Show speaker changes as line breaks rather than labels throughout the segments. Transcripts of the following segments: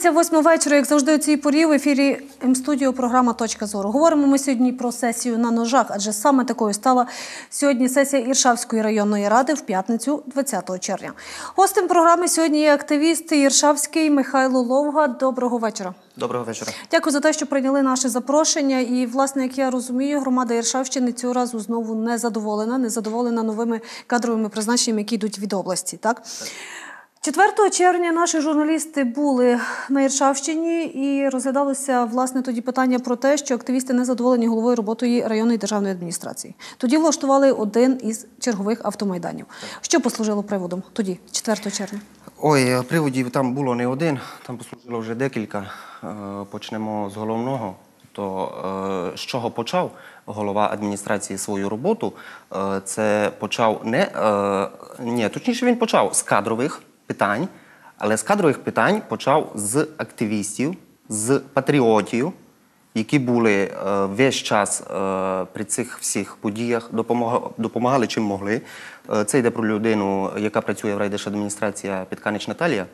П'ятниця, восьма вечора, як завжди, у цій порі в ефірі М-студіо програма Точка зору. Говоримо ми сьогодні про сесію на ножах, адже саме такою стала сьогодні сесія Іршавської районної ради в п'ятницю, 20 червня. Гостем програми сьогодні є активіст Іршавський Михайло Ловга. Доброго вечора.
Доброго вечора.
Дякую за те, що прийняли наше запрошення. І, власне, як я розумію, громада Іршавщини цього разу знову не задоволена, не задоволена новими кадровими призначеннями, які йдуть від області. Так? 4 червня наші журналісти були на Іршавщині і розглядалося власне тоді питання про те, що активісти не задоволені головою роботою районної державної адміністрації. Тоді влаштували один із чергових автомайданів. Що послужило приводом тоді, 4 червня?
Ой, е, приводів там було не один, там послужило вже декілька. Е, Почнемо з головного. То е, з чого почав голова адміністрації свою роботу? Це почав не ні, точніше він почав з кадрових питань, але з кадрових питань почав з активістів, з патріотів, які були е, весь час е, при цих всіх подіях, допомагали, чим могли. Е, це йде про людину, яка працює в райдержадміністрації Підканич Наталія.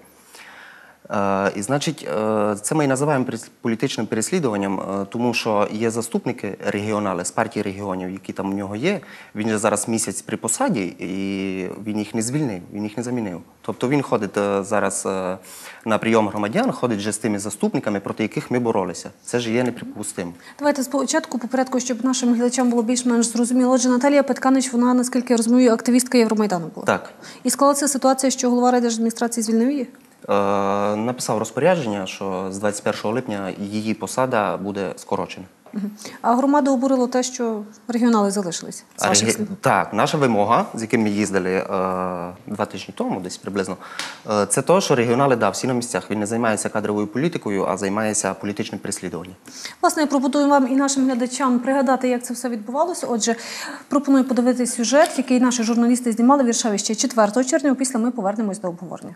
Е, І значить, е, це ми і називаємо політичним переслідуванням, е, тому що є заступники регіонали з партії регіонів, які там у нього є. Він же зараз місяць при посаді, і він їх не звільнив, він їх не замінив. Тобто він ходить зараз на прийом громадян, ходить вже з тими заступниками, проти яких ми боролися. Це ж є неприпустимо.
Давайте спочатку по порядку, щоб нашим глядачам було більш-менш зрозуміло. Отже, Наталія Петканич, вона, наскільки я розумію, активістка Євромайдану була.
Так.
І склалася ситуація, що голова райдержадміністрації звільнив її?
Е, Написав розпорядження, що з 21 липня її посада буде скорочена.
А громаду обурило те, що регіонали залишились. З ваших слів.
Так, наша вимога, з яким ми їздили е, два тижні тому, десь приблизно, е, це те, що регіонали да, всі на місцях. Він не займається кадровою політикою, а займається політичним переслідуванням.
Власне, я пропоную вам і нашим глядачам пригадати, як це все відбувалося. Отже, пропоную подивитися сюжет, який наші журналісти знімали в Віршаві ще 4 червня. Після ми повернемось до обговорення.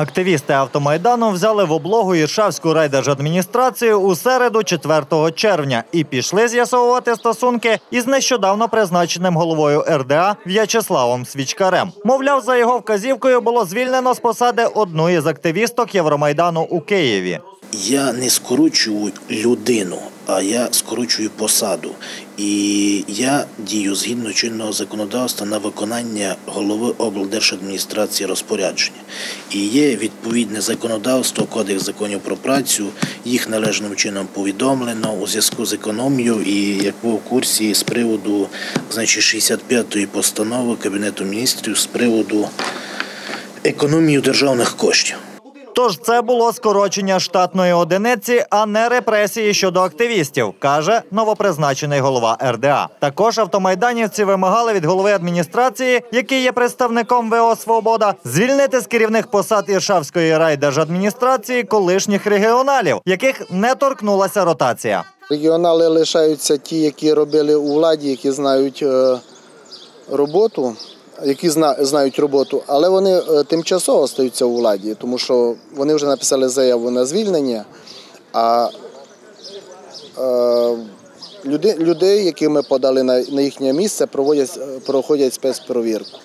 Активісти автомайдану взяли в облогу Іршавську райдержадміністрацію у середу 4 червня і пішли з'ясовувати стосунки із нещодавно призначеним головою РДА В'ячеславом Свічкарем. Мовляв, за його вказівкою було звільнено з посади одну із активісток Євромайдану у Києві.
Я не скорочую людину, а я скорочую посаду. І я дію згідно чинного законодавства на виконання голови облдержадміністрації розпорядження. І є відповідне законодавство, кодекс законів про працю. Їх належним чином повідомлено у зв'язку з економією. І як ви в курсі з приводу значить, 65-ї постанови Кабінету міністрів з приводу економії державних коштів.
Тож це було скорочення штатної одиниці, а не репресії щодо активістів, каже новопризначений голова РДА. Також автомайданівці вимагали від голови адміністрації, який є представником ВО Свобода, звільнити з керівних посад Іршавської райдержадміністрації колишніх регіоналів, яких не торкнулася ротація.
Регіонали лишаються ті, які робили у владі, які знають е, роботу, які зна, знають роботу, але вони е, тимчасово стаються у владі, тому що вони вже написали заяву на звільнення, а е, людей, які ми подали на, на їхнє місце, проводять, е, проходять спецпровірку.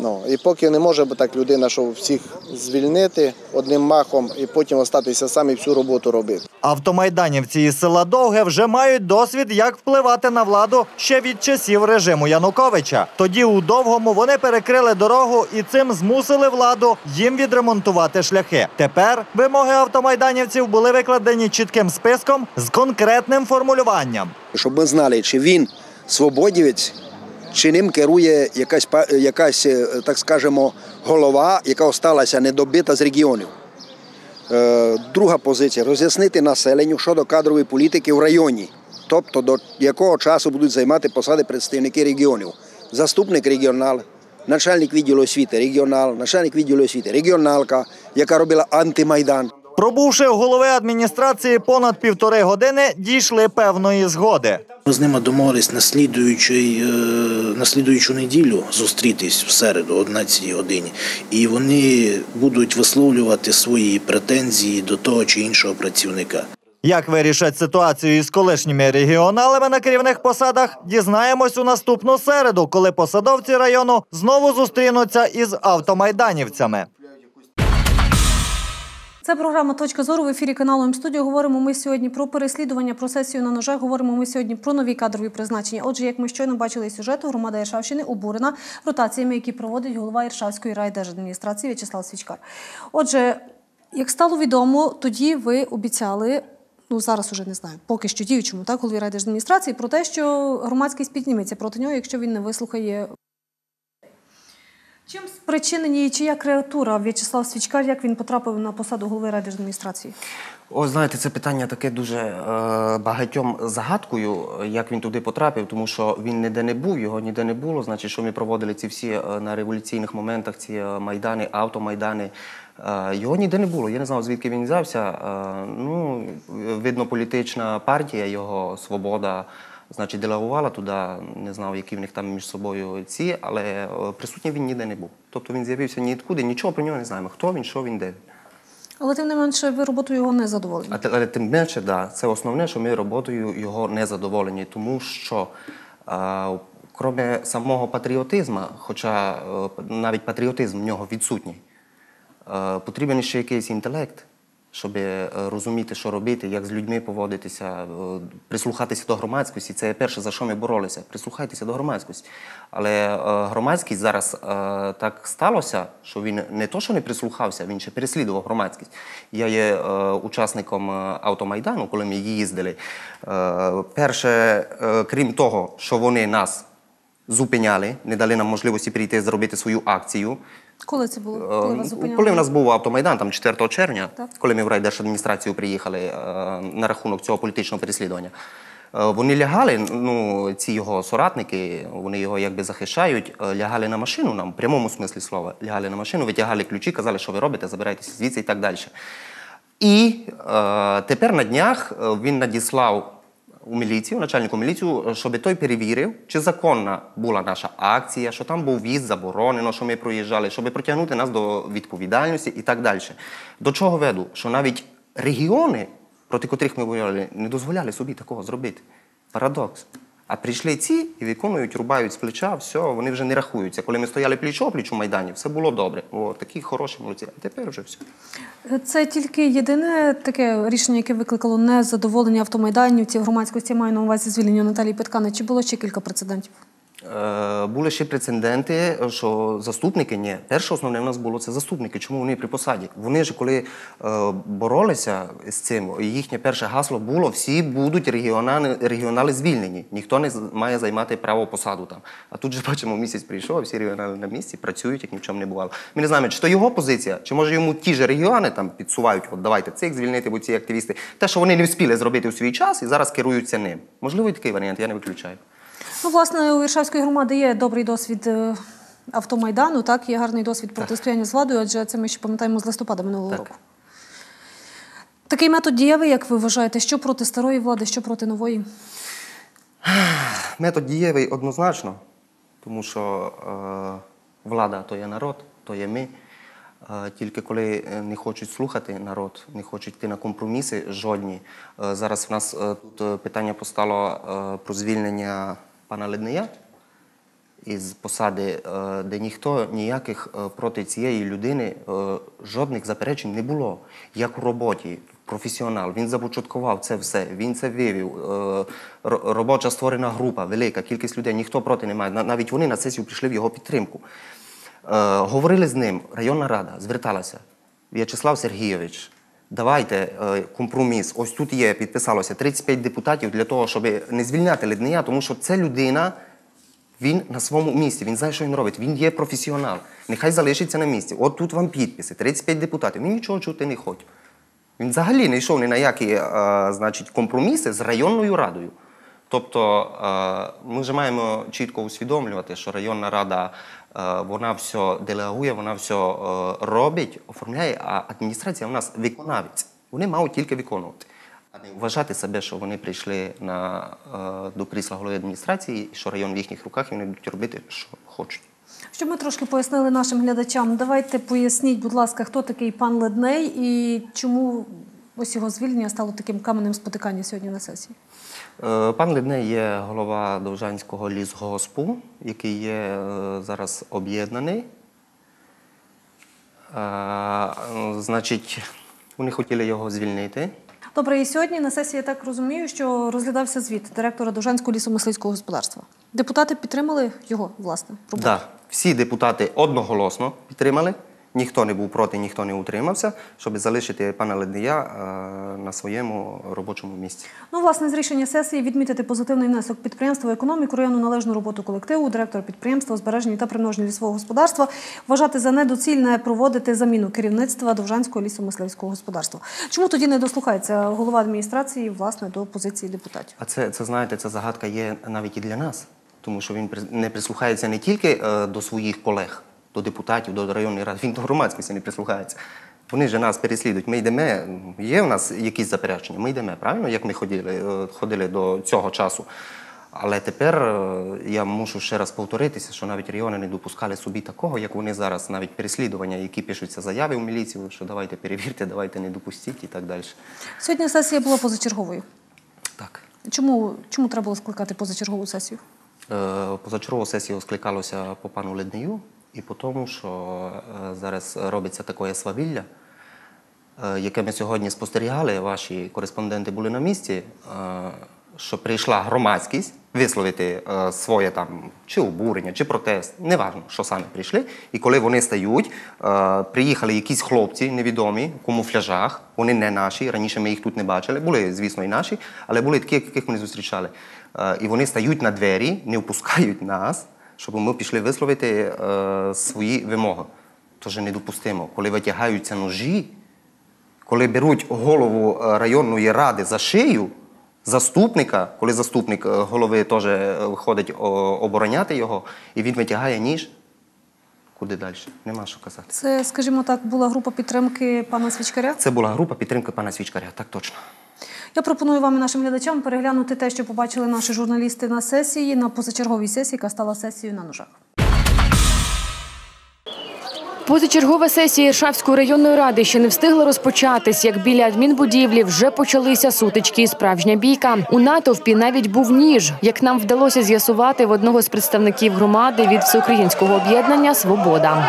Ну, і поки не може бути так людина, що всіх звільнити одним махом і потім остатися сам і всю роботу робити.
Автомайданівці із села Довге вже мають досвід, як впливати на владу ще від часів режиму Януковича. Тоді у довгому вони перекрили дорогу і цим змусили владу їм відремонтувати шляхи. Тепер вимоги автомайданівців були викладені чітким списком з конкретним формулюванням.
щоб ми знали, чи він свободівець, чи ним керує якась, якась е, так скажемо, голова, яка осталася недобита з регіонів. Е, Друга позиція роз'яснити населенню щодо кадрової політики в районі, тобто до якого часу будуть займати посади представники регіонів. Заступник регіонал, начальник відділу освіти регіонал, начальник відділу освіти регіоналка, яка робила антимайдан.
Пробувши у голови адміністрації понад півтори години, дійшли певної згоди.
Ми з ними домовились на е, слідуючу неділю зустрітись в середу, о 11 годині, і вони будуть висловлювати свої претензії до того чи іншого працівника.
Як вирішать ситуацію із колишніми регіоналами на керівних посадах, дізнаємось у наступну середу, коли посадовці району знову зустрінуться із автомайданівцями.
Це програма Точка зору в ефірі каналу М-студіо. Говоримо ми сьогодні про переслідування, про сесію на ножах. Говоримо ми сьогодні про нові кадрові призначення. Отже, як ми щойно бачили сюжету, громада Іршавщини обурена ротаціями, які проводить голова Іршавської райдержадміністрації В'ячеслав Свічкар. Отже, як стало відомо, тоді ви обіцяли. Ну зараз уже не знаю, поки що діючому, так, голові райдержадміністрації, про те, що громадськість підніметься проти нього, якщо він не вислухає Чим спричинені і чия креатура В'ячеслав Свічкар, як він потрапив на посаду голови райдержадміністрації?
О, знаєте, це питання таке дуже е, багатьом загадкою, як він туди потрапив, тому що він ніде не був, його ніде не було. Значить, що ми проводили ці всі е, на революційних моментах, ці е, майдани, автомайдани. Е, його ніде не було. Я не знав, звідки він взявся. Е, ну, видно, політична партія, його свобода. Значить, делегувала туди, не знав, які в них там між собою ці, але е, присутній він ніде не був. Тобто він з'явився ніоткуди, нічого про нього не знаємо. Хто він, що він, де.
Але тим не менше, ви роботою його не задоволені.
А але тим менше, да, це основне, що ми роботою його не задоволені, тому що а, крім самого патріотизму, хоча е, навіть патріотизм в нього відсутній, е, потрібен ще якийсь інтелект, щоб е, розуміти, що робити, як з людьми поводитися, е, прислухатися до громадськості. Це перше, за що ми боролися. Прислухайтеся до громадськості. Але е, громадськість зараз так сталося, що він не то, що не прислухався, він ще переслідував громадськість. Я є учасником автомайдану, коли ми їздили. Перше, крім того, що вони нас зупиняли, не дали нам можливості прийти зробити свою акцію.
Коли це було? Коли вас
Е,
зупиняли?
Коли в нас був автомайдан, там 4 червня,
Так.
коли ми в райдержадміністрацію приїхали е, на рахунок цього політичного переслідування. е, Вони лягали, ну ці його соратники, вони його якби захищають, е, лягали на машину, нам в прямому смислі слова, лягали на машину, витягали ключі, казали, що ви робите, забирайтеся звідси і так далі. І е, тепер на днях е, він надіслав у міліцію, начальнику міліцію, щоб той перевірив, чи законна була наша акція, що там був віз заборонено, що ми проїжджали, щоб притягнути нас до відповідальності і так далі. До чого веду? Що навіть регіони, проти котрих ми воювали, не дозволяли собі такого зробити. Парадокс. А прийшли ці і виконують, рубають з плеча, все, вони вже не рахуються. Коли ми стояли пліч-опліч у Майдані, все було добре. О, такі хороші молодці. А тепер вже все.
Це тільки єдине таке рішення, яке викликало незадоволення автомайданівців, громадськості, маю на увазі звільнення Наталії Петкани. Чи було ще кілька прецедентів?
Е, Були ще прецеденти, що заступники ні. Перше основне в нас було це заступники. Чому вони при посаді? Вони ж коли е, боролися з цим, їхнє перше гасло було: всі будуть регіонали, регіонали звільнені. Ніхто не має займати право посаду там. А тут же бачимо, місяць прийшов, всі регіонали на місці працюють, як ні в чому не бувало. Ми не знаємо, чи то його позиція, чи може йому ті ж регіони там підсувають, от давайте цих звільнити, бо ці активісти. Те, що вони не встигли зробити у свій час і зараз керуються ним. Можливо, і такий варіант, я не виключаю.
Ну, власне, у Віршавської громади є добрий досвід е, автомайдану, так, є гарний досвід протистояння з владою, адже це ми ще пам'ятаємо з листопада минулого
Так.
року. Такий метод дієвий, як ви вважаєте, що проти старої влади, що проти нової?
Метод дієвий однозначно, тому що е, влада то є народ, то є ми. Е, тільки коли е, не хочуть слухати народ, не хочуть йти на компроміси жодні. Е, зараз в нас е, тут е, питання постало е, про звільнення пана Ледния із посади, е, де ніхто ніяких е, проти цієї людини е, жодних заперечень не було. Як у роботі, професіонал, він започаткував це все, він це вивів. Робоча створена група, велика кількість людей, ніхто проти не має. Навіть вони на сесію прийшли в його підтримку. Говорили з ним, районна рада зверталася. В'ячеслав Сергійович, давайте е, компроміс. Ось тут є, підписалося 35 депутатів для того, щоб не звільняти Ледния, тому що це людина. Він на своєму місці, він знає, що він робить. Він є професіонал. Нехай залишиться на місці. От тут вам підписи, 35 депутатів. Він нічого чути не хоче. Він взагалі не йшов ні на які е, значить, компроміси з районною радою. Тобто е, ми вже маємо чітко усвідомлювати, що районна рада вона все делегує, вона все е, робить, оформляє, а адміністрація у нас виконавець. Вони мають тільки виконувати, а не вважати себе, що вони прийшли на, е, до крісла голови адміністрації, що район в їхніх руках і вони будуть робити, що хочуть.
Щоб ми трошки пояснили нашим глядачам, давайте поясніть, будь ласка, хто такий пан Ледней і чому ось його звільнення стало таким каменем спотикання сьогодні на сесії.
Е, Пан Лідней є голова Довжанського лісгоспу, який є е, зараз об'єднаний. Е, Значить, Вони хотіли його звільнити.
Добре, і сьогодні на сесії я так розумію, що розглядався звіт директора Довжанського лісомисливського господарства. Депутати підтримали його, власне, роботу.
Да, всі депутати одноголосно підтримали. Ніхто не був проти, ніхто не утримався, щоб залишити пана Ледния е, на своєму робочому місці.
Ну, власне, з рішення сесії відмітити позитивний внесок підприємства в економіку, району належну роботу колективу, директора підприємства, збереження та примноження лісового господарства, вважати за недоцільне проводити заміну керівництва Довжанського лісомисливського господарства. Чому тоді не дослухається голова адміністрації власне до позиції депутатів?
А це, це знаєте, ця загадка є навіть і для нас, тому що він не прислухається не тільки е, до своїх колег, до депутатів, до районної ради, він до громадськості не прислухається. Вони ж нас переслідують. Ми йдемо, є в нас якісь заперечення, ми йдемо, правильно, як ми ходили, е, ходили до цього часу. Але тепер е, я мушу ще раз повторитися, що навіть райони не допускали собі такого, як вони зараз, навіть переслідування, які пишуться заяви в міліцію, що давайте перевірте, давайте не допустіть і так далі.
Сьогодні сесія була позачерговою.
Так.
Чому, чому треба було скликати позачергову сесію?
Е, Позачергову сесію скликалося по пану Леднию і по тому, що е, зараз робиться таке свавілля, е, яке ми сьогодні спостерігали, ваші кореспонденти були на місці, е, що прийшла громадськість висловити своє там чи обурення, чи протест, неважно, що саме прийшли. І коли вони стають, приїхали якісь хлопці невідомі в камуфляжах, вони не наші, раніше ми їх тут не бачили, були, звісно, і наші, але були такі, яких ми зустрічали. І вони стають на двері, не впускають нас, щоб ми пішли висловити е, свої вимоги. Тож недопустимо, коли витягаються ножі, коли беруть голову е, районної ради за шию, заступника, коли заступник е, голови теж е, виходить обороняти його, і він витягає ніж, куди далі? Нема що казати.
Це, скажімо так, була група підтримки пана Свічкаря.
Це була група підтримки пана Свічкаря, так точно.
Я пропоную вам і нашим глядачам переглянути те, що побачили наші журналісти на сесії, на позачерговій сесії, яка стала сесією на ножах.
Позачергова сесія Іршавської районної ради ще не встигла розпочатись, як біля адмінбудівлі вже почалися сутички і справжня бійка. У натовпі навіть був ніж, як нам вдалося з'ясувати в одного з представників громади від всеукраїнського об'єднання Свобода.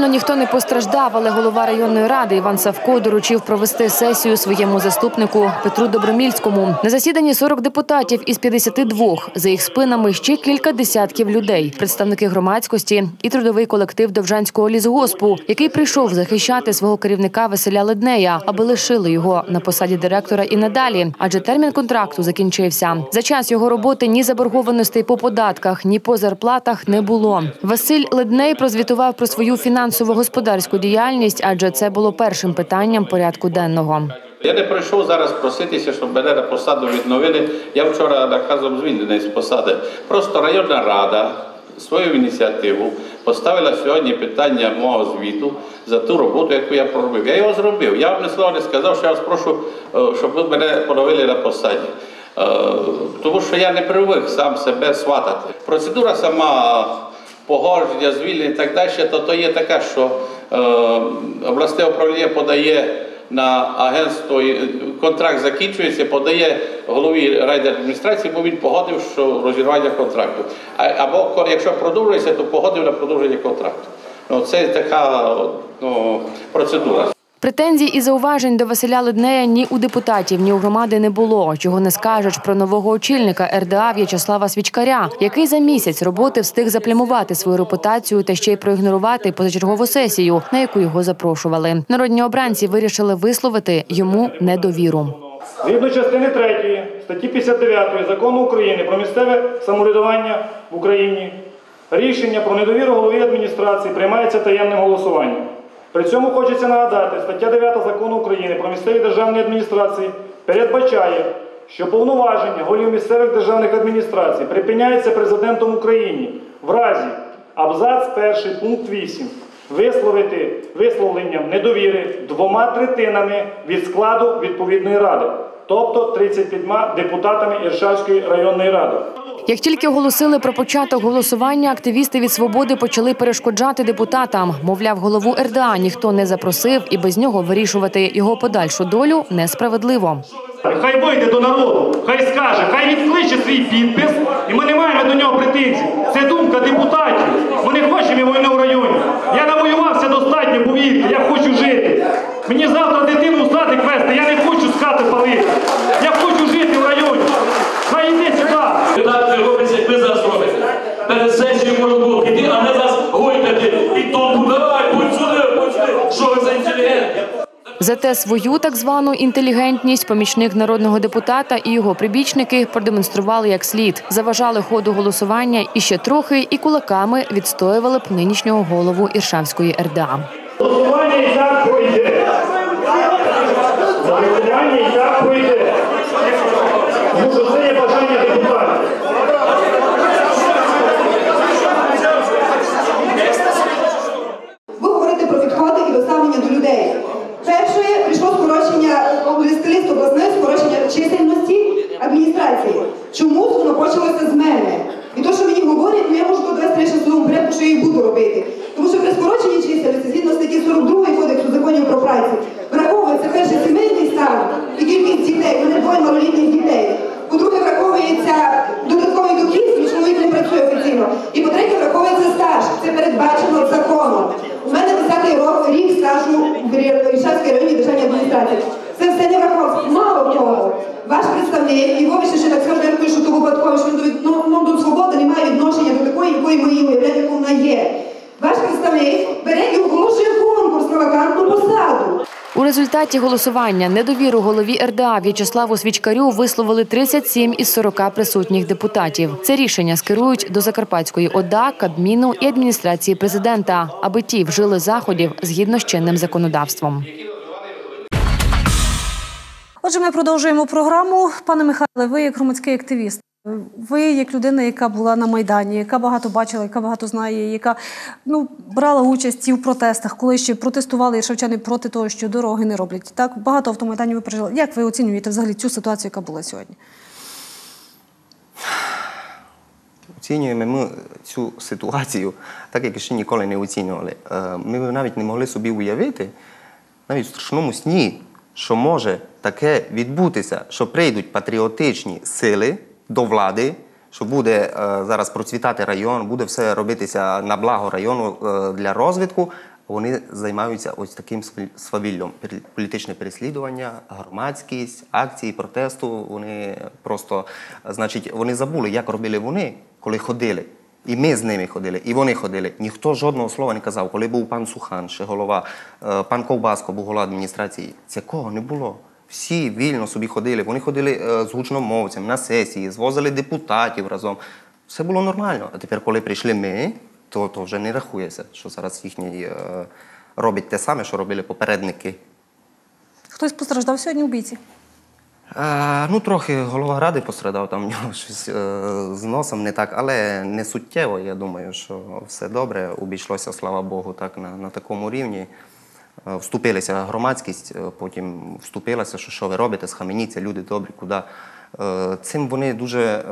Сильно ніхто не постраждав, але голова районної ради Іван Савко доручив провести сесію своєму заступнику Петру Добромільському. На засіданні 40 депутатів із 52. За їх спинами ще кілька десятків людей, представники громадськості і трудовий колектив Довжанського лісгоспу, який прийшов захищати свого керівника Василя Леднея, аби лишили його на посаді директора і надалі, адже термін контракту закінчився. За час його роботи ні заборгованостей по податках, ні по зарплатах не було. Василь Ледней прозвітував про свою фінансово-господарську діяльність, адже це було першим питанням порядку денного.
Я не прийшов зараз проситися, щоб мене на посаду відновили. Я вчора наказом звільнений з посади. Просто районна рада свою ініціативу поставила сьогодні питання мого звіту за ту роботу, яку я проробив. Я його зробив. Я вам ні слова не сказав, що я вас прошу, е, щоб ви мене поновили на посаді. Е, Тому що я не привик сам себе сватати. Процедура сама погодження, звільнення і так далі, то, то є така, що е, обласне управління подає на агентство, контракт закінчується, подає голові райдержадміністрації, бо він погодив, що розірвання контракту. Або якщо продовжується, то погодив на продовження контракту. Ну, це така ну, процедура.
Претензій і зауважень до Василя Леднея ні у депутатів, ні у громади не було. Чого не скажеш про нового очільника РДА В'ячеслава Свічкаря, який за місяць роботи встиг заплямувати свою репутацію та ще й проігнорувати позачергову сесію, на яку його запрошували. Народні обранці вирішили висловити йому недовіру.
Згідно частини 3 статті 59 Закону України про місцеве самоврядування в Україні, рішення про недовіру голові адміністрації приймається таємним голосуванням. При цьому хочеться нагадати, стаття 9 Закону України про місцеві державні адміністрації передбачає, що повноваження голів місцевих державних адміністрацій припиняється президентом України в разі абзац 1 пункт 8 висловити висловленням недовіри двома третинами від складу відповідної ради, тобто 35 депутатами Іршавської районної ради.
Як тільки оголосили про початок голосування, активісти від свободи почали перешкоджати депутатам. Мовляв, голову РДА ніхто не запросив, і без нього вирішувати його подальшу долю несправедливо.
Хай вийде до народу, хай скаже, хай відкличе свій підпис, і ми не маємо до нього претензій. Це думка депутатів. Ми не хочемо війни в районі. Я навоювався достатньо, повірте, я хочу жити. Мені завтра дитину в садик вести, я не хочу з хати палити. Я хочу жити в районі. Хай йде сюди.
Так не робиться, як ви зараз робите. Перед сесією можна було піти, а не зараз гойкати. І то давай, будь сюди, будь сюди. Що ви за інтелігент?
Зате свою так звану інтелігентність помічник народного депутата і його прибічники продемонстрували як слід, заважали ходу голосування і ще трохи і кулаками відстоювали б нинішнього голову Іршавської РДА.
Голосування і так пройде. Голосування і так пройде. Тому що це є бажання депутатів.
Ви говорите про підходи і доставлення до людей. Перше прийшло лист обласної скорочення чисельності адміністрації. Чому воно почалося з мене. І то, що мені говорять, ну я можу довести речі своєму порядку, що я і буду робити. Тому що при скороченні чисельності, згідно статті 42 Кодексу законів про працю, враховується перший сімейний стан і кількість дітей, вони двоє малолітніх дітей. По-друге, враховується додатковий дохід, якщо чоловік не працює офіційно. І по-третє, враховується стаж. Це передбачено законом. У мене 10-й рок, рік стажу в Рішавській районній державній адміністрації. Це все не враховується. Мало того, ваш представник, його ви ще так скажу, я рахую, що то випадково, що він до, від- ну, ну, до свободи не має відношення до такої, якої ми її уявляємо, яку вона є. Ваш представник бере і оголошує конкурс на вакантну посаду.
У результаті голосування недовіру голові РДА В'ячеславу Свічкарю висловили 37 із 40 присутніх депутатів. Це рішення скерують до Закарпатської ОДА, Кабміну і адміністрації президента, аби ті вжили заходів згідно з чинним законодавством.
Отже, ми продовжуємо програму. Пане Михайле, ви як громадський активіст. Ви як людина, яка була на Майдані, яка багато бачила, яка багато знає, яка ну, брала участь і в протестах, коли ще протестували іршавчани проти того, що дороги не роблять. Так, багато автомайданів ви пережили. Як ви оцінюєте взагалі цю ситуацію, яка була сьогодні?
Оцінюємо ми цю ситуацію, так як ще ніколи не оцінювали. Е, Ми навіть не могли собі уявити, навіть в страшному сні, що може таке відбутися, що прийдуть патріотичні сили до влади, що буде е, зараз процвітати район, буде все робитися на благо району е, для розвитку. Вони займаються ось таким свавіллям. Політичне переслідування, громадськість, акції протесту. Вони просто, значить, вони забули, як робили вони, коли ходили. І ми з ними ходили, і вони ходили. Ніхто жодного слова не казав. Коли був пан Сухан, ще голова, е, пан Ковбаско був голова адміністрації, цього не було. Всі вільно собі ходили. Вони ходили е, з гучномовцем на сесії, звозили депутатів разом. Все було нормально. А тепер, коли прийшли ми, то, то вже не рахується, що зараз їхній е, робить те саме, що робили попередники.
Хтось постраждав сьогодні в бійці?
А, ну, трохи голова ради пострадав, там в нього щось е, з носом не так, але не суттєво. Я думаю, що все добре. Обійшлося, слава Богу, так на, на такому рівні. Е, Вступилися громадськість, е, потім вступилася, що що ви робите, схаменіться, люди добрі, куди. Е, Цим вони дуже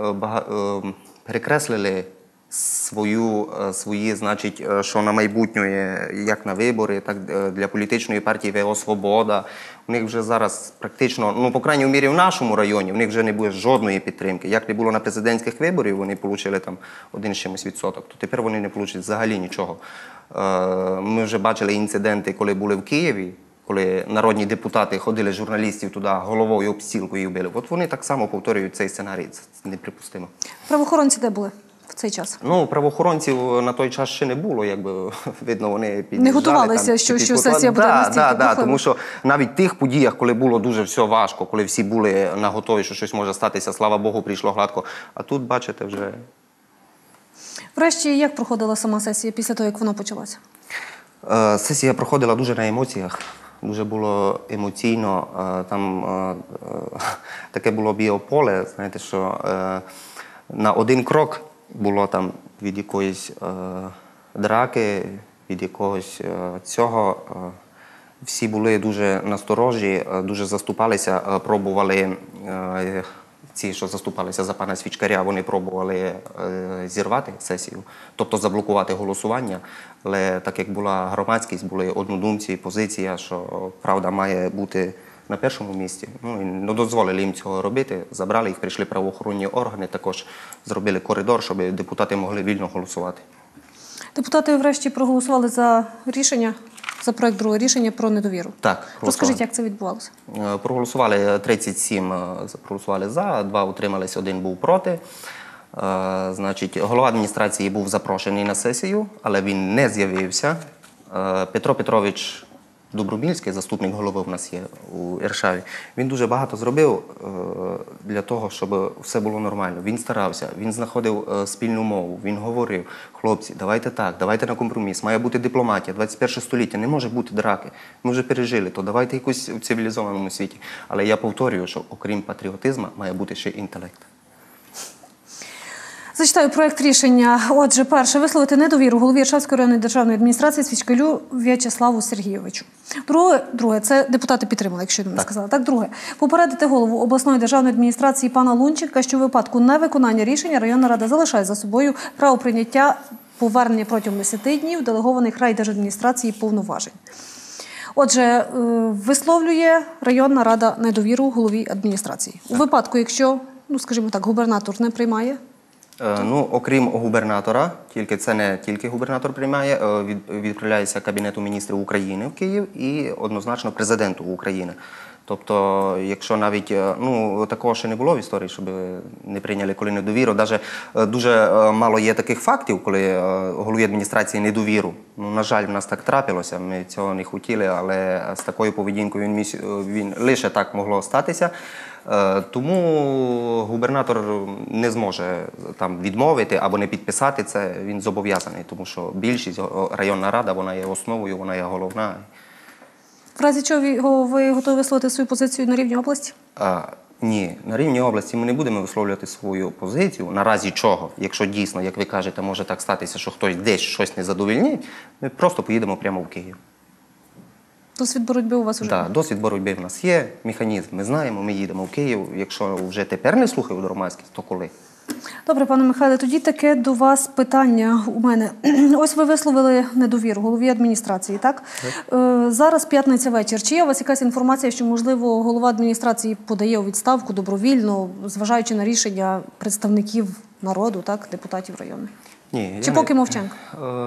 перекреслили свою, е, свої, значить, е, що на майбутнє, як на вибори, так е, для політичної партії ВО Свобода. У них вже зараз практично, ну, по крайній мірі, в нашому районі, в них вже не буде жодної підтримки. Як не було на президентських виборів, вони отримали там один чимось відсоток, то тепер вони не отримують взагалі нічого. Е, Ми вже бачили інциденти, коли були в Києві. Коли народні депутати ходили журналістів туди головою об і вбили. От вони так само повторюють цей сценарій. Це неприпустимо.
Правоохоронці де були в цей час?
Ну, правоохоронців на той час ще не було, якби видно, вони під'їжджали.
готувалися,
там,
що- що сесія буде
да,
настільки
да, да. Тому що навіть в тих подіях, коли було дуже все важко, коли всі були на готові, що щось може статися, слава Богу, прийшло гладко. А тут, бачите, вже
Врешті, як проходила сама сесія після того, як вона почалася?
Е, Сесія проходила дуже на емоціях. Дуже було емоційно. Е, Там е, таке було біополе, знаєте, що на один крок було там від якоїсь е, драки, від якогось е, цього. е, Всі були дуже насторожі, е, дуже заступалися, е, пробували. е, Ці, що заступалися за пана Свічкаря, вони пробували е, зірвати сесію, тобто заблокувати голосування. Але так як була громадськість, були однодумці, позиція, що правда має бути на першому місці. Ну і не дозволили їм цього робити. Забрали їх, прийшли правоохоронні органи, також зробили коридор, щоб депутати могли вільно голосувати.
Депутати врешті проголосували за рішення, за проект другого рішення про недовіру.
Так,
Розкажіть, як це відбувалося?
Е, Проголосували 37 е, проголосували за, два утримались, один був проти. Е, Значить, голова адміністрації був запрошений на сесію, але він не з'явився. Петро Петрович Добромільський, заступник голови у нас є у Іршаві. Він дуже багато зробив е, для того, щоб все було нормально. Він старався, він знаходив е, спільну мову, він говорив: хлопці, давайте так, давайте на компроміс. Має бути дипломатія. 21 століття не може бути драки. Ми вже пережили, то давайте якось у цивілізованому світі. Але я повторюю, що окрім патріотизму має бути ще інтелект.
Зачитаю проект рішення. Отже, перше висловити недовіру голові Іршавської районної державної адміністрації Свічкалю В'ячеславу Сергійовичу. Друге, друге, це депутати підтримали, якщо я не сказала. Так, друге, попередити голову обласної державної адміністрації пана Лунчика, що в випадку невиконання рішення районна рада залишає за собою право прийняття повернення протягом 10 днів делегованих райдержадміністрації повноважень. Отже, е, висловлює районна рада недовіру голові адміністрації. У випадку, якщо, ну скажімо так, губернатор не приймає
Ну, окрім губернатора, тільки це не тільки губернатор приймає, е, від, відправляється Кабінету міністрів України в Київ і однозначно президенту України. Тобто, якщо навіть е, ну такого ще не було в історії, щоб не прийняли коли недовіру. Даже е, дуже е, мало є таких фактів, коли голові адміністрації недовіру. Ну на жаль, в нас так трапилося. Ми цього не хотіли, але з такою поведінкою він міс- він лише так могло статися. Тому губернатор не зможе там відмовити або не підписати це. Він зобов'язаний, тому що більшість районна рада вона є основою, вона є головна.
В разі чого ви- готові висловити свою позицію на рівні області?
А, ні, на рівні області ми не будемо висловлювати свою позицію. Наразі чого, якщо дійсно, як ви кажете, може так статися, що хтось десь щось не задовільнить, ми просто поїдемо прямо в Київ.
Досвід боротьби у вас уже.
Да, досвід боротьби в нас є, механізм. Ми знаємо, ми їдемо в Київ. Якщо вже тепер не слухають громадськість, то коли?
Добре, пане Михайле, тоді таке до вас питання у мене. Ось ви висловили недовіру голові адміністрації, так? Е, зараз п'ятниця вечір. Чи є у вас якась інформація, що, можливо, голова адміністрації подає у відставку добровільно, зважаючи на рішення представників народу, так, депутатів району?
Ні,
Чи поки
не-
мовчанка?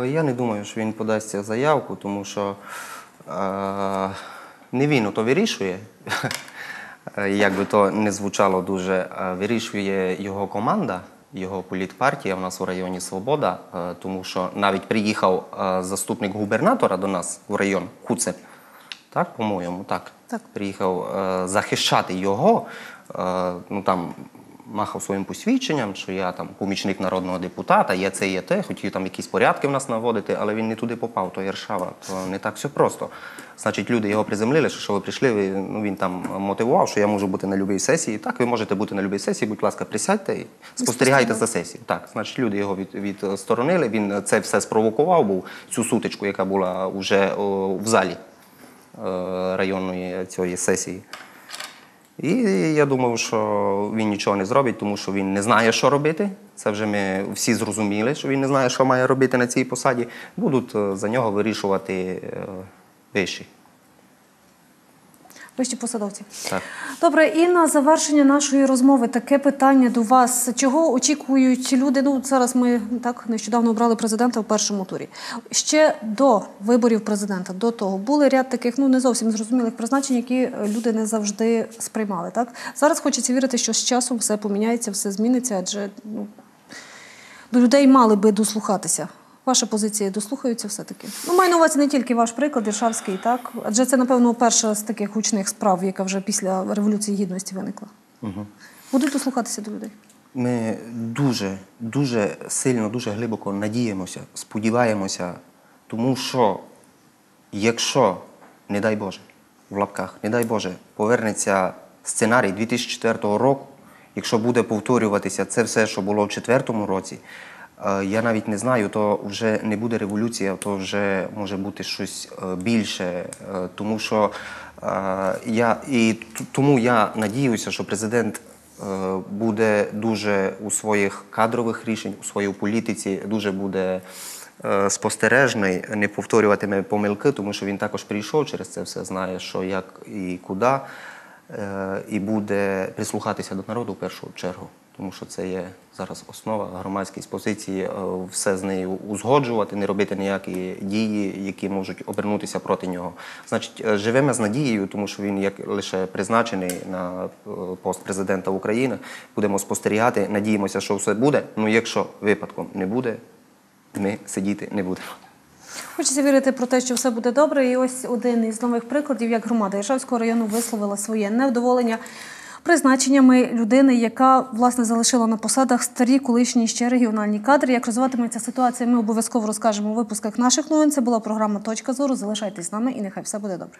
Е, Я не думаю, що він подасть заявку, тому що е, не він то вирішує. Е, Як би то не звучало дуже, е, вирішує його команда, його політпартія в нас у районі Свобода, е, тому що навіть приїхав заступник губернатора до нас в район Куцеп. Так, по-моєму, так.
Так.
Приїхав захищати його. Ну там махав своїм посвідченням, що я там помічник народного депутата, є це, є те, хотів там якісь порядки в нас наводити, але він не туди попав, то Єршава. То не так все просто. Значить, люди його приземлили, що, що ви прийшли, ви, ну, він там мотивував, що я можу бути на будь-якій сесії. Так, ви можете бути на будь-якій сесії, будь ласка, присядьте і спостерігайте за сесією. Так, значить, люди його від, відсторонили, він це все спровокував, був цю сутичку, яка була вже о, в залі е, районної цієї сесії. І я думав, що він нічого не зробить, тому що він не знає, що робити. Це вже ми всі зрозуміли, що він не знає, що має робити на цій посаді. Будуть е, за нього вирішувати е, вищі.
Вищі посадовці.
Так.
Добре, і на завершення нашої розмови таке питання до вас. Чого очікують люди? Ну, зараз ми так нещодавно обрали президента в першому турі. Ще до виборів президента, до того, були ряд таких ну не зовсім зрозумілих призначень, які люди не завжди сприймали. Так зараз хочеться вірити, що з часом все поміняється, все зміниться, адже ну, до людей мали би дослухатися. Ваша позиція дослухаються все-таки. Ну, маю на увазі не тільки ваш приклад, Іршавський, так? Адже це, напевно, перша з таких гучних справ, яка вже після Революції Гідності виникла.
Угу.
Будуть дослухатися до людей.
Ми дуже, дуже сильно, дуже глибоко надіємося, сподіваємося, тому що якщо, не дай Боже, в лапках, не дай Боже, повернеться сценарій 2004 року, якщо буде повторюватися це все, що було в 2004 році, я навіть не знаю, то вже не буде революція, то вже може бути щось е, більше, е, тому що е, я і тому я надіюся, що президент е, буде дуже у своїх кадрових рішень, у своїй політиці дуже буде е, спостережний, не повторюватиме помилки, тому що він також прийшов через це все, знає, що як і куди, е, і буде прислухатися до народу в першу чергу, тому що це є зараз основа громадськість позиції, е, все з нею узгоджувати, не робити ніякі дії, які можуть обернутися проти нього. Значить, е, живемо з надією, тому що він як лише призначений на е, пост президента України. Будемо спостерігати, надіємося, що все буде. Ну якщо випадком не буде, ми сидіти не будемо.
Хочеться вірити про те, що все буде добре. І ось один із нових прикладів, як громада Іршавського району висловила своє невдоволення призначеннями людини, яка власне залишила на посадах старі колишні ще регіональні кадри. Як розвиватиметься ситуація, ми обов'язково розкажемо у випусках наших новин. Це була програма Точка зору. Залишайтесь з нами і нехай все буде добре.